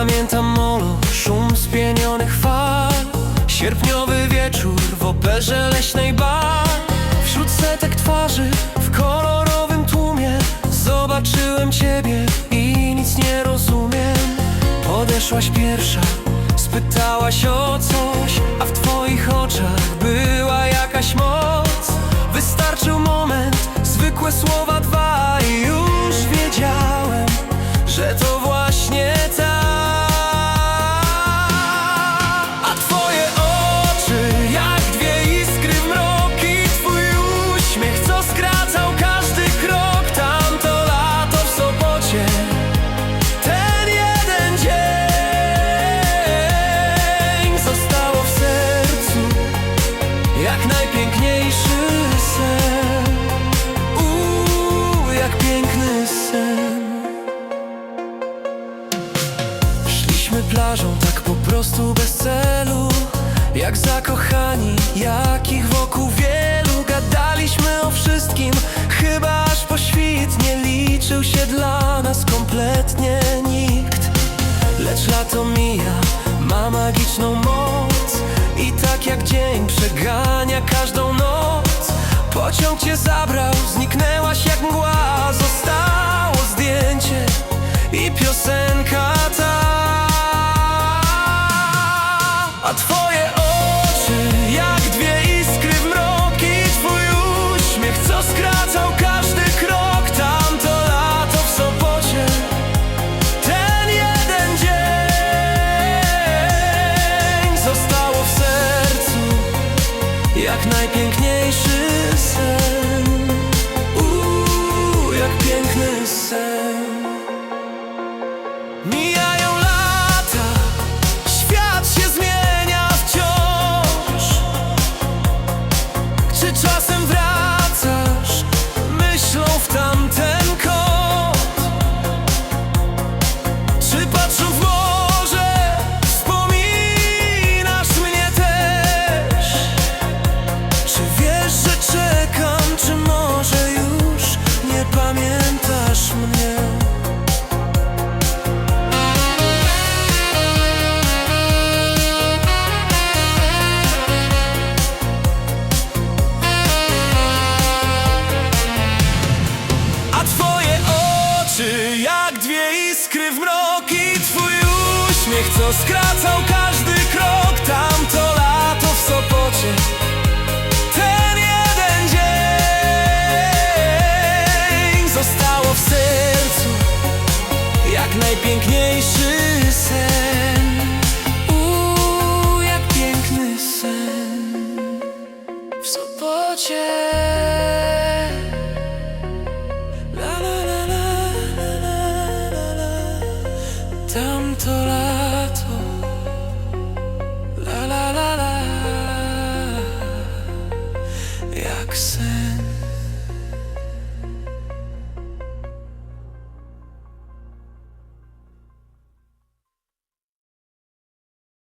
Pamiętam molo, szum spienionych fal. Sierpniowy wieczór w operze leśnej bar. Wśród setek twarzy w kolorowym tłumie Zobaczyłem ciebie i nic nie rozumiem. Podeszłaś pierwsza, spytałaś o coś A w twoich oczach była jakaś moc. Wystarczył moment, zwykłe słowa dwa I już wiedziałem, że to właśnie ta Szliśmy plażą tak po prostu bez celu. Jak zakochani, jakich wokół wielu. Gadaliśmy o wszystkim, chyba aż po świt Nie liczył się dla nas kompletnie nikt. Lecz lato mija, ma magiczną moc. I tak jak dzień przegania każdą noc. Pociąg cię zabrał, co skracał każdy krok Tamto lato w Sopocie